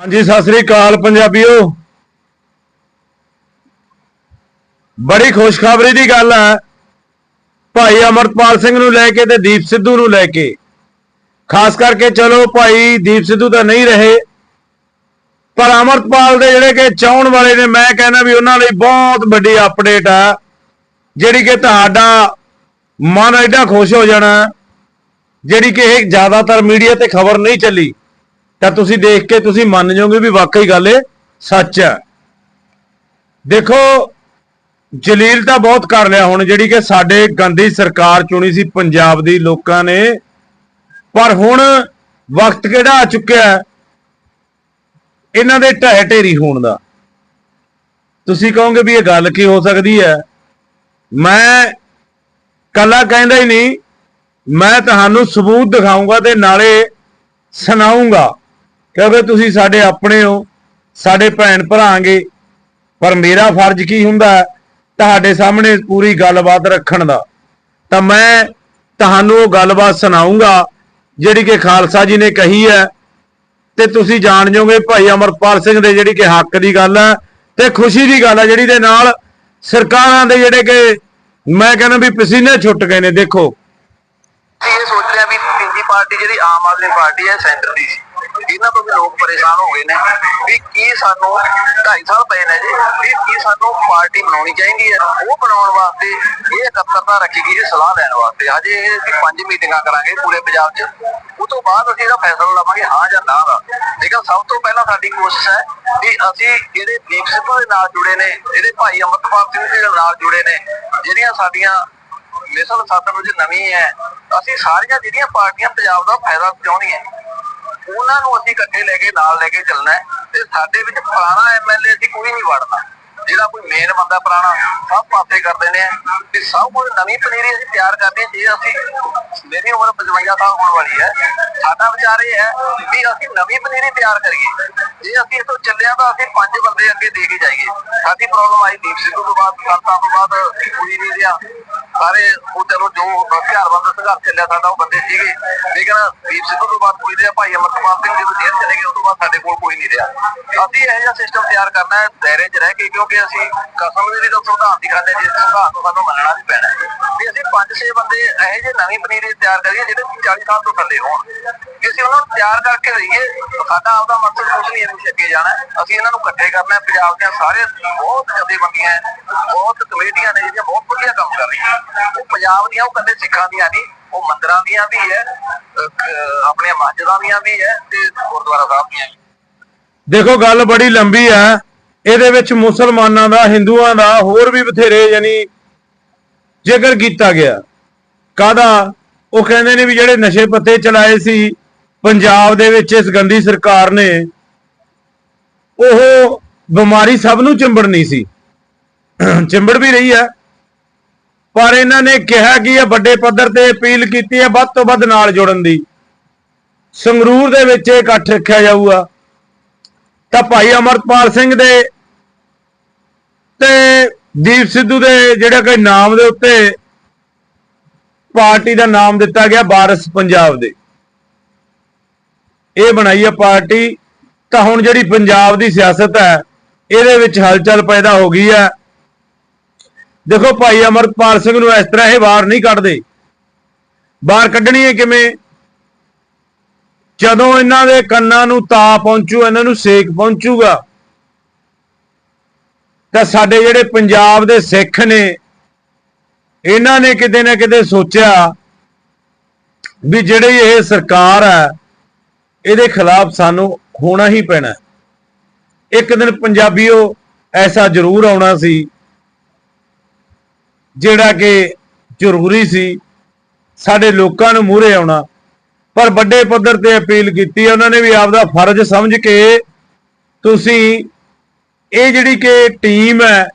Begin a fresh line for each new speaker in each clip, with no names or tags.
ਹਾਂਜੀ, ਸਤਿ ਸ੍ਰੀ ਅਕਾਲ ਪੰਜਾਬੀਓ। ਬੜੀ ਖੁਸ਼ਖਬਰੀ ਦੀ ਗੱਲ ਹੈ। ਭਾਈ ਅਮਰਪਾਲ ਸਿੰਘ ਨੂੰ ਲੈ ਕੇ ਤੇ ਦੀਪ ਸਿੱਧੂ ਨੂੰ ਲੈ ਕੇ। ਖਾਸ ਕਰਕੇ ਚਲੋ ਭਾਈ ਦੀਪ ਸਿੱਧੂ ਤਾਂ ਨਹੀਂ ਰਹੇ। ਪਰ ਅਮਰਪਾਲ ਦੇ ਜਿਹੜੇ ਕਿ ਚਾਹਣ ਵਾਲੇ ਨੇ, ਮੈਂ ਕਹਿੰਦਾ ਵੀ ਉਹਨਾਂ ਲਈ ਬਹੁਤ ਵੱਡੀ ਅਪਡੇਟ ਆ। ਜਿਹੜੀ ਕਿ ਤੁਹਾਡਾ ਮਨ ਐਡਾ ਖੁਸ਼ ਹੋ ਜਾਣਾ, ਜਿਹੜੀ ਕਿ ਇਹ ਜ਼ਿਆਦਾਤਰ ਮੀਡੀਆ ਤੇ ਖਬਰ ਨਹੀਂ ਚੱਲੀ। ਤਾਂ ਤੁਸੀਂ ਦੇਖ ਕੇ ਤੁਸੀਂ ਮੰਨ ਜਾਓਗੇ ਵੀ ਵਾਕਈ ਗੱਲ ਇਹ ਸੱਚ ਹੈ। ਦੇਖੋ, ਜਲੀਲ ਤਾਂ ਬਹੁਤ ਕਰ ਲਿਆ ਹੁਣ, ਜਿਹੜੀ ਕਿ ਸਾਡੇ ਗੰਦੀ ਸਰਕਾਰ ਚੁਣੀ ਸੀ ਪੰਜਾਬ ਦੀ ਲੋਕਾਂ ਨੇ। ਪਰ ਹੁਣ ਵਕਤ ਕਿਹੜਾ ਆ ਚੁੱਕਿਆ ਇਹਨਾਂ ਦੇ ਢਹਿ ਢੇਰੀ ਹੋਣ ਦਾ। ਤੁਸੀਂ ਕਹੋਗੇ ਵੀ ਇਹ ਗੱਲ ਕੀ ਹੋ ਸਕਦੀ ਹੈ? ਮੈਂ ਕੱਲਾ ਕਹਿੰਦਾ ਹੀ ਨਹੀਂ, ਮੈਂ ਤੁਹਾਨੂੰ ਸਬੂਤ ਦਿਖਾਉਂਗਾ ਤੇ ਨਾਲੇ ਸੁਣਾਉਂਗਾ ਕਿਉਂਕਿ ਤੁਸੀਂ ਸਾਡੇ ਆਪਣੇ ਹੋ? ਸਾਡੇ ਭੈਣ ਭਰਾਂਗੇ ਪਰ ਮੇਰਾ ਫਰਜ਼ ਕੀ ਹੁੰਦਾ ਤੁਹਾਡੇ ਸਾਹਮਣੇ ਪੂਰੀ ਗੱਲਬਾਤ ਰੱਖਣ ਦਾ। ਤਾਂ ਮੈਂ ਤੁਹਾਨੂੰ ਉਹ ਗੱਲਬਾਤ ਸੁਣਾਉਂਗਾ ਜਿਹੜੀ ਕਿ ਖਾਲਸਾ ਜੀ ਨੇ ਕਹੀ ਹੈ। ਤੇ ਤੁਸੀਂ ਜਾਣ ਜਾਓਗੇ ਭਾਈ ਅਮਰਪਾਲ ਸਿੰਘ ਦੇ, ਜਿਹੜੀ ਕਿ ਹੱਕ ਦੀ ਗੱਲ ਹੈ ਤੇ ਖੁਸ਼ੀ ਦੀ ਗੱਲ ਹੈ, ਜਿਹੜੀ ਦੇ ਨਾਲ ਸਰਕਾਰਾਂ ਦੇ ਜਿਹੜੇ ਕਿ ਮੈਂ ਕਹਿੰਦਾ ਵੀ ਪਸੀਨੇ ਛੁੱਟ ਗਏ ਨੇ, ਦੇਖੋ।
ਇਹ ਸੋਚ ਰਿਹਾ ਵੀ ਤੀਜੀ ਪਾਰਟੀ ਜਿਹੜੀ ਆਮ ਆਦਮੀ ਪਾਰਟੀ ਹੈ, ਸੈਂਟਰ ਦੀ ਸੀ। ਇਹਨਾਂ ਤੋਂ ਵੀ ਲੋਕ ਪਰੇਸ਼ਾਨ ਹੋ ਗਏ ਨੇ ਵੀ ਕੀ ਸਾਨੂੰ 2.5 ਸਾਲ ਪਏ ਨੇ ਜੀ, ਵੀ ਕੀ ਸਾਨੂੰ ਪਾਰਟੀ ਬਣਾਉਣੀ ਚਾਹੀਦੀ ਹੈ। ਉਹ ਬਣਾਉਣ ਵਾਸਤੇ ਇਹ ਇਕੱਤਰਤਾ ਰੱਖੀ ਗਈ ਸਲਾਹ ਲੈਣ ਵਾਸਤੇ। ਹਜੇ ਇਹ ਅਸੀਂ ਪੰਜ ਮੀਟਿੰਗਾਂ ਕਰਾਂਗੇ ਪੂਰੇ ਪੰਜਾਬ 'ਚ। ਉਹ ਤੋਂ ਬਾਅਦ ਅਸੀਂ ਇਹਦਾ ਫੈਸਲਾ ਲਵਾਂਗੇ, ਹਾਂ ਜਾਂ ਨਾ ਦਾ। ਲੇਕਿਨ ਸਭ ਤੋਂ ਪਹਿਲਾਂ ਸਾਡੀ ਕੋਸ਼ਿਸ਼ ਹੈ ਵੀ ਅਸੀਂ ਜਿਹੜੇ ਦੀਪ ਸਿੱਧੂ ਦੇ ਨਾਲ ਜੁੜੇ ਨੇ, ਜਿਹੜੇ ਭਾਈ ਅਮਰਪਾਲ ਸਿੰਘ ਦੇ ਨਾਲ ਜੁੜੇ ਨੇ, ਜਿਹੜੀਆਂ ਸਾਡੀਆਂ ਮਿਸਲ ਸਤਲੁਜ ਨਵੀਂ ਹੈ, ਅਸੀਂ ਸਾਰੀਆਂ ਜਿਹੜੀਆਂ ਪਾਰਟੀਆਂ ਪੰਜਾਬ ਦਾ ਫਾਇਦਾ ਚਾਹੁੰਦੀਆਂ ਉਹਨਾਂ ਨੂੰ ਅਸੀਂ ਇਕੱਠੇ ਲੈ ਕੇ ਨਾਲ ਲੈ ਕੇ ਚੱਲਣਾ ਤੇ ਸਾਡੇ ਵਿੱਚ ਪੁਰਾਣਾ ਐਮਐਲਏ ਅਸੀਂ ਕੋਈ ਨਹੀਂ ਵੜਨਾ। ਜਿਹੜਾ ਕੋਈ ਮੇਨ ਬੰਦਾ ਪੁਰਾਣਾ, ਸਭ ਪਾਸੇ ਕਰ ਦਿੰਦੇ ਆ ਤੇ ਸਭ ਕੁਝ ਨਵੀਂ ਪਨੀਰੀ ਅਸੀਂ ਤਿਆਰ ਕਰਦੇ ਜੇ ਅਸੀਂ ਮੇਰੀ ਉਮਰ 55 ਸਾਲ ਹੋਣ ਵਾਲੀ ਹੈ, ਸਾਡਾ ਵਿਚਾਰ ਇਹ ਹੈ ਵੀ ਅਸੀਂ ਨਵੀਂ ਪਨੀਰੀ ਤਿਆਰ ਕਰੀਏ। ਜੇ ਅਸੀਂ ਇਥੋਂ ਚੱਲਿਆ ਤਾਂ ਅਸੀਂ ਪੰਜ ਬੰਦੇ ਅੱਗੇ ਦੇ ਕੇ ਜਾਈਏ। ਸਾਡੀ ਪ੍ਰੋਬਲਮ ਆਈ ਦੀਪ ਸਿੱਧੂ ਤੋਂ ਬਾਅਦ, ਸੰਤਾਂ ਤੋਂ ਬਾਅਦ, ਕੋਈ ਨਹੀਂ ਰਿਹਾ। ਸਾਰੇ ਉਹ ਚਲੋ ਜੋ ਹਥਿਆਰਬੰਦ ਸੰਘਰਸ਼ ਚੱਲਿਆ ਸਾਡਾ, ਉਹ ਬੰਦੇ ਸੀਗੇ। ਲੇਕਿਨ ਦੀਪ ਸਿੱਧੂ ਤੋਂ ਬਾਅਦ ਕੋਈ ਰਿਹਾ, ਭਾਈ ਅਮਰਪਾਲ ਸਿੰਘ ਜਦੋਂ ਜੇਲ੍ਹ ਚਲੇ ਗਏ ਉਸ ਤੋਂ ਬਾਅਦ ਸਾਡੇ ਕੋਲ ਕੋਈ ਨਹੀਂ ਰਿਹਾ। ਅਸੀਂ ਇਹੋ ਜਿਹਾ ਸਿਸਟਮ ਤਿਆਰ ਕਰਨਾ ਹੈ, ਦਾਇਰੇ 'ਚ ਰਹਿ ਕੇ, ਕਿਉਂਕਿ ਅਸੀਂ ਕਸਮ ਵੀ ਤਾਂ ਸੰਵਿਧਾਨ ਦੀ ਖਾਂਦੇ ਜੇ ਸੰਵਿਧਾਨ ਨੂੰ ਸਾਨੂੰ ਮੰਨਣਾ ਵੀ ਪੈਣਾ ਵੀ ਅਸੀਂ ਪੰਜ ਛੇ ਬੰਦੇ ਇਹੋ ਜਿਹੇ ਨਵੀਂ ਪਨੀਰੀ ਤਿਆਰ ਕਰੀਏ ਜਿਹੜੇ 40 ਸਾਲ ਤੋਂ ਥੱਲੇ ਹੋਣ। ਕਿ ਅਸੀਂ ਉਹਨਾਂ ਨੂੰ ਤਿਆਰ ਕਰਕੇ ਰਹੀਏ ਸਾਡਾ ਆਪਦਾ ਮਕਸਦ ਕੁਝ ਨਹੀਂ ਇਹਨੂੰ ਵੀ ਅੱਗੇ ਜਾਣਾ। ਅਸੀਂ ਇਹਨਾਂ ਨੂੰ ਇਕੱਠੇ ਕਰਨਾ ਪੰਜਾਬ ਦੀਆਂ ਸਾਰੇ ਬਹੁਤ ਜਥੇਬੰਦੀਆਂ ਬਹੁਤ ਕਮੇਟੀਆਂ ਨੇ ਜਿਹੜੀਆਂ ਬਹੁਤ ਵਧੀਆ ਕੰਮ ਕਰ ਰਹੀਆਂ। ਉਹ ਪੰਜਾਬ ਦੀਆਂ ਉਹ ਕੱਲੇ ਸਿੱਖਾਂ ਦੀਆਂ ਨਹੀਂ ਉਹ ਮੰਦਰਾਂ ਦੀਆਂ ਵੀ ਹੈ ਅਹ, ਮਸਜਿਦਾਂ ਦੀਆਂ ਵੀ ਹੈ ਤੇ ਗੁਰਦੁਆਰਾ ਸਾਹਿਬ ਦੀਆਂ
ਦੇਖੋ ਗੱਲ ਬੜੀ ਲੰਬੀ ਆ ਇਹਦੇ ਵਿੱਚ ਮੁਸਲਮਾਨਾਂ ਦਾ ਹਿੰਦੂਆਂ ਦਾ ਹੋਰ ਵੀ ਬਥੇਰੇ ਯਾਨੀ ਜ਼ਿਕਰ ਕੀਤਾ ਗਿਆ। ਕਾਦਾ ਉਹ ਕਹਿੰਦੇ ਨੇ ਵੀ ਜਿਹੜੇ ਨਸ਼ੇ ਪੱਤੇ ਚਲਾਏ ਸੀ ਪੰਜਾਬ ਦੇ ਵਿੱਚ ਇਸ ਗੰਦੀ ਸਰਕਾਰ ਨੇ ਉਹ ਬਿਮਾਰੀ ਸਭ ਨੂੰ ਚਿੰਬੜਨੀ ਸੀ। ਚਿੰਬੜ ਵੀ ਰਹੀ ਹੈ। ਪਰ ਇਹਨਾਂ ਨੇ ਕਿਹਾ ਕਿ ਇਹ ਵੱਡੇ ਪੱਧਰ ਤੇ ਅਪੀਲ ਕੀਤੀ ਹੈ ਵੱਧ ਤੋਂ ਵੱਧ ਨਾਲ ਜੁੜਨ ਦੀ। ਸੰਗਰੂਰ ਦੇ ਵਿੱਚ ਇਹ ਇਕੱਠ ਰੱਖਿਆ ਜਾਊਗਾ। ਤਾਂ ਭਾਈ ਅਮਰਪਾਲ ਸਿੰਘ ਦੇ ਤੇ ਦੀਪ ਸਿੱਧੂ ਦੇ ਜਿਹੜਾ ਕੋਈ ਨਾਮ ਦੇ ਉੱਤੇ ਪਾਰਟੀ ਦਾ ਨਾਮ ਦਿੱਤਾ ਗਿਆ ਬਾਰਸ ਪੰਜਾਬ ਦੇ। ਇਹ ਬਣਾਈ ਹੈ ਪਾਰਟੀ। ਤਾਂ ਹੁਣ ਜਿਹੜੀ ਪੰਜਾਬ ਦੀ ਸਿਆਸਤ ਹੈ, ਇਹਦੇ ਵਿੱਚ ਹਲਚਲ ਪੈਦਾ ਹੋ ਗਈ ਹੈ। ਦੇਖੋ ਭਾਈ ਅਮਰਪਾਲ ਸਿੰਘ ਨੂੰ ਇਸ ਤਰ੍ਹਾਂ ਇਹ ਬਾਹਰ ਨਹੀਂ ਕੱਢਦੇ। ਬਾਹਰ ਕੱਢਣੀ ਹੈ ਕਿਵੇਂ? ਜਦੋਂ ਇਹਨਾਂ ਦੇ ਕੰਨਾਂ ਨੂੰ ਤਾ ਪਹੁੰਚੂ, ਇਹਨਾਂ ਨੂੰ ਸੇਕ ਪਹੁੰਚੂਗਾ, ਤਾਂ ਸਾਡੇ ਜਿਹੜੇ ਪੰਜਾਬ ਦੇ ਸਿੱਖ ਨੇ, ਇਹਨਾਂ ਨੇ ਕਿਤੇ ਨਾ ਕਿਤੇ ਸੋਚਿਆ ਵੀ ਜਿਹੜੀ ਇਹ ਸਰਕਾਰ ਹੈ, ਇਹਦੇ ਖਿਲਾਫ ਸਾਨੂੰ ਹੋਣਾ ਹੀ ਪੈਣਾ। ਇੱਕ ਦਿਨ ਪੰਜਾਬੀਓ ਐਸਾ ਜ਼ਰੂਰ ਆਉਣਾ ਸੀ ਜਿਹੜਾ ਕਿ ਜ਼ਰੂਰੀ ਸੀ, ਸਾਡੇ ਲੋਕਾਂ ਨੂੰ ਮੂਹਰੇ ਆਉਣਾ। ਪਰ ਵੱਡੇ ਪੱਧਰ ਤੇ ਅਪੀਲ ਕੀਤੀ ਹੈ, ਉਹਨਾਂ ਨੇ ਵੀ ਆਪਦਾ ਫਰਜ਼ ਸਮਝ ਕੇ ਤੁਸੀਂ ਇਹ ਜਿਹੜੀ ਕਿ ਟੀਮ ਹੈ,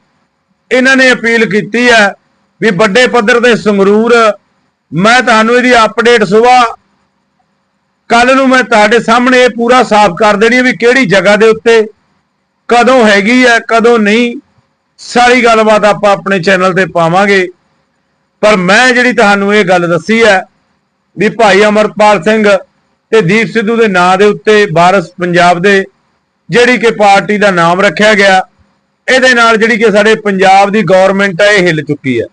ਇਹਨਾਂ ਨੇ ਅਪੀਲ ਕੀਤੀ ਹੈ ਵੀ ਵੱਡੇ ਪੱਧਰ ਤੇ ਸੰਗਰੂਰ, ਮੈਂ ਤੁਹਾਨੂੰ ਇਹਦੀ ਅਪਡੇਟ ਸਵੇਰ ਕੱਲ ਨੂੰ ਮੈਂ ਤੁਹਾਡੇ ਸਾਹਮਣੇ ਇਹ ਪੂਰਾ ਸਾਫ਼ ਕਰ ਦੇਣੀ ਵੀ ਕਿਹੜੀ ਜਗ੍ਹਾ ਦੇ ਉੱਤੇ ਕਦੋਂ ਹੈਗੀ ਹੈ, ਕਦੋਂ ਨਹੀਂ। ਸਾਰੀ ਗੱਲਬਾਤ ਆਪਾਂ ਆਪਣੇ ਚੈਨਲ ਤੇ ਪਾਵਾਂਗੇ। ਪਰ ਮੈਂ ਜਿਹੜੀ ਤੁਹਾਨੂੰ ਇਹ ਗੱਲ ਦੱਸੀ ਹੈ ਵੀ ਭਾਈ ਅਮਰਪਾਲ ਸਿੰਘ ਤੇ ਦੀਪ ਸਿੱਧੂ ਦੇ ਨਾਂ ਦੇ ਉੱਤੇ ਬਾਰਸ ਪੰਜਾਬ ਦੇ ਜਿਹੜੀ ਕਿ ਪਾਰਟੀ ਦਾ ਨਾਮ ਰੱਖਿਆ ਗਿਆ, ਇਹਦੇ ਨਾਲ ਜਿਹੜੀ ਕਿ ਸਾਡੇ ਪੰਜਾਬ ਦੀ ਗਵਰਨਮੈਂਟ ਹੈ ਇਹ ਹਿੱਲ ਚੁੱਕੀ ਹੈ।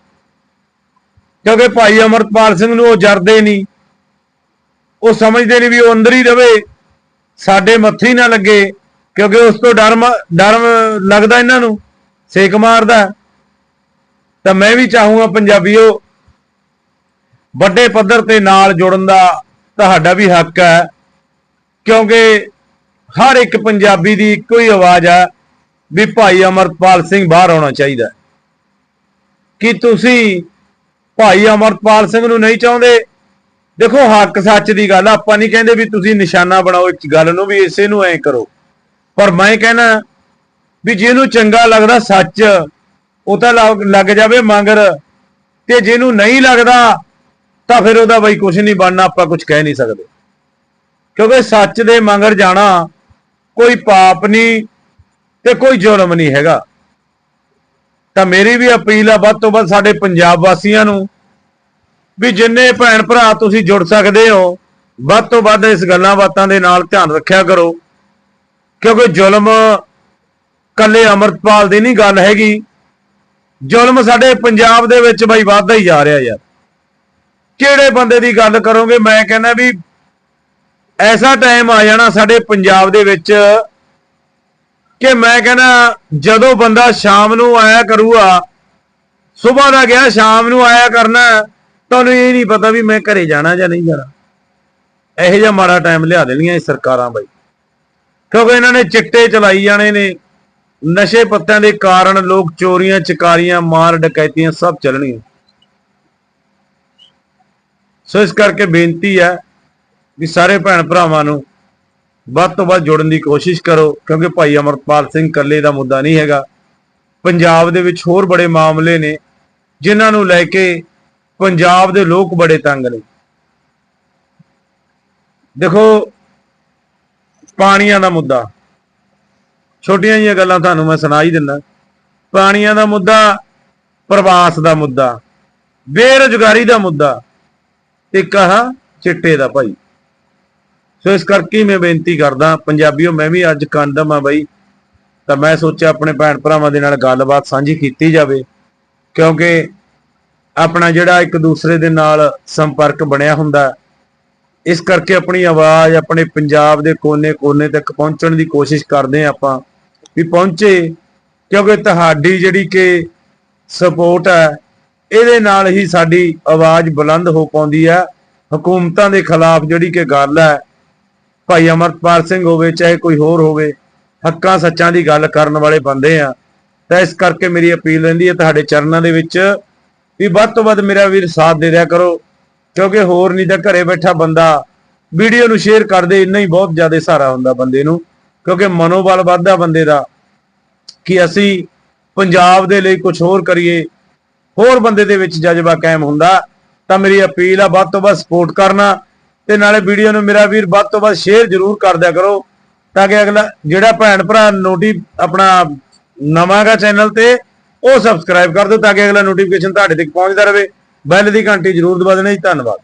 ਕਿਉਂਕਿ ਭਾਈ ਅਮਰਤਪਾਲ ਸਿੰਘ ਨੂੰ ਉਹ ਜਰਦੇ ਨਹੀਂ। ਉਹ ਸਮਝਦੇ ਨਹੀਂ ਵੀ ਉਹ ਅੰਦਰ ਹੀ ਰਵੇ, ਸਾਡੇ ਮੱਥੇ ਨਾ ਲੱਗੇ, ਕਿਉਂਕਿ ਉਸ ਤੋਂ ਡਰ ਮ- ਡਰ ਲੱਗਦਾ ਇਹਨਾਂ ਨੂੰ। ਸੇਕ ਮਾਰਦਾ। ਤਾਂ ਮੈਂ ਵੀ ਚਾਹੂੰਗਾ ਪੰਜਾਬੀਓ, ਵੱਡੇ ਪੱਧਰ ਤੇ ਨਾਲ ਜੁੜਨ ਦਾ ਤੁਹਾਡਾ ਵੀ ਹੱਕ ਹੈ, ਕਿਉਂਕਿ ਹਰ ਇੱਕ ਪੰਜਾਬੀ ਦੀ ਇੱਕੋ ਹੀ ਆਵਾਜ਼ ਹੈ ਵੀ ਭਾਈ ਅਮਰਪਾਲ ਸਿੰਘ ਬਾਹਰ ਆਉਣਾ ਚਾਹੀਦਾ ਹੈ। ਕੀ ਤੁਸੀਂ ਭਾਈ ਅਮਰਪਾਲ ਸਿੰਘ ਨੂੰ ਨਹੀਂ ਚਾਹੁੰਦੇ? ਦੇਖੋ, ਹੱਕ ਸੱਚ ਦੀ ਗੱਲ ਆਪਾਂ ਨਹੀਂ ਕਹਿੰਦੇ ਵੀ ਤੁਸੀਂ ਨਿਸ਼ਾਨਾ ਬਣਾਓ ਇਸ ਗੱਲ ਨੂੰ ਵੀ ਇਸੇ ਨੂੰ ਐਂ ਕਰੋ। ਪਰ ਮੈਂ ਕਹਿੰਦਾ ਵੀ ਜਿਹਨੂੰ ਚੰਗਾ ਲੱਗਦਾ ਸੱਚ, ਉਹ ਤਾਂ ਲੱਗ ਲੱਗ ਜਾਵੇ ਮੰਗਰ। ਤੇ ਜਿਹਨੂੰ ਨਹੀਂ ਲੱਗਦਾ, ਤਾਂ ਫਿਰ ਉਹਦਾ ਬਈ ਕੁਝ ਨਹੀਂ ਬਣਨਾ, ਆਪਾਂ ਕੁਝ ਕਹਿ ਨਹੀਂ ਸਕਦੇ। ਕਿਉਂਕਿ ਸੱਚ ਦੇ ਮੰਗਰ ਜਾਣਾ, ਕੋਈ ਪਾਪ ਨਹੀਂ ਤੇ ਕੋਈ ਜ਼ੁਲਮ ਨਹੀਂ ਹੈਗਾ। ਤਾਂ ਮੇਰੀ ਵੀ ਅਪੀਲ ਆ, ਵੱਧ ਤੋਂ ਵੱਧ ਸਾਡੇ ਪੰਜਾਬ ਵਾਸੀਆਂ ਨੂੰ, ਵੀ ਜਿੰਨੇ ਭੈਣ ਭਰਾ ਤੁਸੀਂ ਜੁੜ ਸਕਦੇ ਹੋ, ਵੱਧ ਤੋਂ ਵੱਧ ਇਸ ਗੱਲਾਂ ਬਾਤਾਂ ਦੇ ਨਾਲ ਧਿਆਨ ਰੱਖਿਆ ਕਰੋ। ਕਿਉਂਕਿ ਜ਼ੁਲਮ ਕੱਲੇ ਅਮਰਤਪਾਲ ਦੀ ਨਹੀਂ ਗੱਲ ਹੈਗੀ। ਜ਼ੁਲਮ ਸਾਡੇ ਪੰਜਾਬ ਦੇ ਵਿੱਚ ਬਈ ਵੱਧਦਾ ਹੀ ਜਾ ਰਿਹਾ ਯਾਰ। ਕਿਹੜੇ ਬੰਦੇ ਦੀ ਗੱਲ ਕਰੋਗੇ? ਮੈਂ ਕਹਿੰਦਾ ਵੀ ਐਸਾ ਟਾਈਮ ਆ ਜਾਣਾ ਸਾਡੇ ਪੰਜਾਬ ਦੇ ਵਿੱਚ ਕਿ ਮੈਂ ਕਹਿੰਦਾ ਜਦੋਂ ਬੰਦਾ ਸ਼ਾਮ ਨੂੰ ਆਇਆ ਕਰੂਗਾ ਸਵੇਰ ਦਾ ਗਿਆ, ਸ਼ਾਮ ਨੂੰ ਆਇਆ ਕਰਨਾ, ਤੁਹਾਨੂੰ ਇਹ ਨਹੀਂ ਪਤਾ ਵੀ ਮੈਂ ਘਰੇ ਜਾਣਾ ਜਾਂ ਨਹੀਂ ਜਾਣਾ। ਇਹੋ ਜਿਹਾ ਮਾੜਾ ਟਾਈਮ ਲਿਆ ਦੇਣੀਆਂ ਇਹ ਸਰਕਾਰਾਂ ਬਾਈ। ਕਿਉਂਕਿ ਇਹਨਾਂ ਨੇ ਚਿੱਟੇ ਚਲਾਈ ਜਾਣੇ ਨੇ। ਨਸ਼ੇ ਪੱਤਿਆਂ ਦੇ ਕਾਰਨ ਲੋਕ ਚੋਰੀਆਂ, ਚਕਾਰੀਆਂ, ਮਾਰ, ਡਕੈਤੀਆਂ ਸਭ ਚੱਲਣੀਆਂ ਸੋ ਇਸ ਕਰਕੇ ਬੇਨਤੀ ਹੈ ਵੀ ਸਾਰੇ ਭੈਣ ਭਰਾਵਾਂ ਨੂੰ ਵੱਧ ਤੋਂ ਵੱਧ ਜੁੜਨ ਦੀ ਕੋਸ਼ਿਸ਼ ਕਰੋ, ਕਿਉਂਕਿ ਭਾਈ ਅਮਰਪਾਲ ਸਿੰਘ ਇਕੱਲੇ ਦਾ ਮੁੱਦਾ ਨਹੀਂ ਹੈਗਾ। ਪੰਜਾਬ ਦੇ ਵਿੱਚ ਹੋਰ ਬੜੇ ਮਾਮਲੇ ਨੇ ਜਿਨ੍ਹਾਂ ਨੂੰ ਲੈ ਕੇ ਪੰਜਾਬ ਦੇ ਲੋਕ ਬੜੇ ਤੰਗ ਨੇ। ਦੇਖੋ, ਪਾਣੀਆਂ ਦਾ ਮੁੱਦਾ। ਛੋਟੀਆਂ ਜਿਹੀਆਂ ਗੱਲਾਂ ਤੁਹਾਨੂੰ ਮੈਂ ਸੁਣਾ ਹੀ ਦਿੰਦਾ। ਪਾਣੀਆਂ ਦਾ ਮੁੱਦਾ, ਪ੍ਰਵਾਸ ਦਾ ਮੁੱਦਾ, ਬੇਰੁਜ਼ਗਾਰੀ ਦਾ ਮੁੱਦਾ ਤੇ ਕਹਾ ਚਿੱਟੇ ਦਾ ਭਾਈ। ਸੋ ਇਸ ਕਰਕੇ ਹੀ ਮੈਂ ਬੇਨਤੀ ਕਰਦਾ, ਪੰਜਾਬੀਓ, ਮੈਂ ਵੀ ਅੱਜ ਕੰਡਮ ਆ ਬਾਈ। ਤਾਂ ਮੈਂ ਸੋਚਿਆ ਆਪਣੇ ਭੈਣ ਭਰਾਵਾਂ ਦੇ ਨਾਲ ਗੱਲਬਾਤ ਸਾਂਝੀ ਕੀਤੀ ਜਾਵੇ, ਕਿਉਂਕਿ ਆਪਣਾ ਜਿਹੜਾ ਇੱਕ ਦੂਸਰੇ ਦੇ ਨਾਲ ਸੰਪਰਕ ਬਣਿਆ ਹੁੰਦਾ, ਇਸ ਕਰਕੇ ਆਪਣੀ ਆਵਾਜ਼, ਆਪਣੇ ਪੰਜਾਬ ਦੇ ਕੋਨੇ-ਕੋਨੇ ਤੱਕ ਪਹੁੰਚਣ ਦੀ ਕੋਸ਼ਿਸ਼ ਕਰਦੇ ਹਾਂ ਆਪਾਂ। ਵੀ ਪਹੁੰਚੇ, ਕਿਉਂਕਿ ਤੁਹਾਡੀ ਜਿਹੜੀ ਕਿ ਸਪੋਰਟ ਹੈ, ਇਹਦੇ ਨਾਲ ਹੀ ਸਾਡੀ ਆਵਾਜ਼ ਬੁਲੰਦ ਹੋ ਪਾਉਂਦੀ ਹੈ। ਹਕੂਮਤਾਂ ਦੇ ਖਿਲਾਫ ਜਿਹੜੀ ਕਿ ਗੱਲ ਹੈ, ਭਾਈ ਅਮਰਪਾਲ ਸਿੰਘ ਹੋਵੇ, ਚਾਹੇ ਕੋਈ ਹੋਰ ਹੋਵੇ, ਹੱਕਾਂ ਸੱਚਾਂ ਦੀ ਗੱਲ ਕਰਨ ਵਾਲੇ ਬੰਦੇ ਆ। ਤਾਂ ਇਸ ਕਰਕੇ ਮੇਰੀ ਅਪੀਲ ਰਹਿੰਦੀ ਹੈ ਤੁਹਾਡੇ ਚਰਨਾਂ ਦੇ ਵਿੱਚ ਵੀ ਵੱਧ ਤੋਂ ਵੱਧ ਮੇਰਾ ਵੀਰ ਸਾਥ ਦੇ ਦਿਆ ਕਰੋ, ਕਿਉਂਕਿ ਹੋਰ ਨਹੀਂ ਤਾਂ ਘਰੇ ਬੈਠਾ ਬੰਦਾ ਵੀਡੀਓ ਨੂੰ ਸ਼ੇਅਰ ਕਰਦੇ, ਇੰਨਾ ਹੀ ਬਹੁਤ ਜ਼ਿਆਦਾ ਸਹਾਰਾ ਹੁੰਦਾ ਬੰਦੇ ਨੂੰ। ਕਿਉਂਕਿ ਮਨੋਬਲ ਵੱਧਦਾ ਬੰਦੇ ਦਾ ਕਿ ਅਸੀਂ ਪੰਜਾਬ ਦੇ ਲਈ ਕੁਝ ਹੋਰ ਕਰੀਏ, ਹੋਰ ਬੰਦੇ ਦੇ ਵਿੱਚ ਜਜ਼ਬਾ ਕਾਇਮ ਹੁੰਦਾ, ਤਾਂ ਮੇਰੀ ਅਪੀਲ ਆ ਵੱਧ ਤੋਂ ਵੱਧ ਸਪੋਰਟ ਕਰਨਾ ਤੇ ਨਾਲੇ ਵੀਡੀਓ ਨੂੰ ਮੇਰਾ ਵੀਰ ਵੱਧ ਤੋਂ ਵੱਧ ਸ਼ੇਅਰ ਜ਼ਰੂਰ ਕਰ ਦਿਆ ਕਰੋ ਤਾਂ ਕਿ ਅਗਲਾ ਜਿਹੜਾ ਭੈਣ ਭਰਾ ਨੋਟੀ ਆਪਣਾ ਨਵਾਂਗਾ ਚੈਨਲ ਤੇ ਉਹ ਸਬਸਕ੍ਰਾਈਬ ਕਰ ਦਿਓ ਤਾਂ ਕਿ ਅਗਲਾ ਨੋਟੀਫਿਕੇਸ਼ਨ ਤੁਹਾਡੇ ਤੱਕ ਪਹੁੰਚਦਾ ਰਹੇ। ਬੈਲ ਦੀ ਘੰਟੀ ਜ਼ਰੂਰ ਦਬਾ ਦੇਣਾ ਜੀ, ਧੰਨਵਾਦ।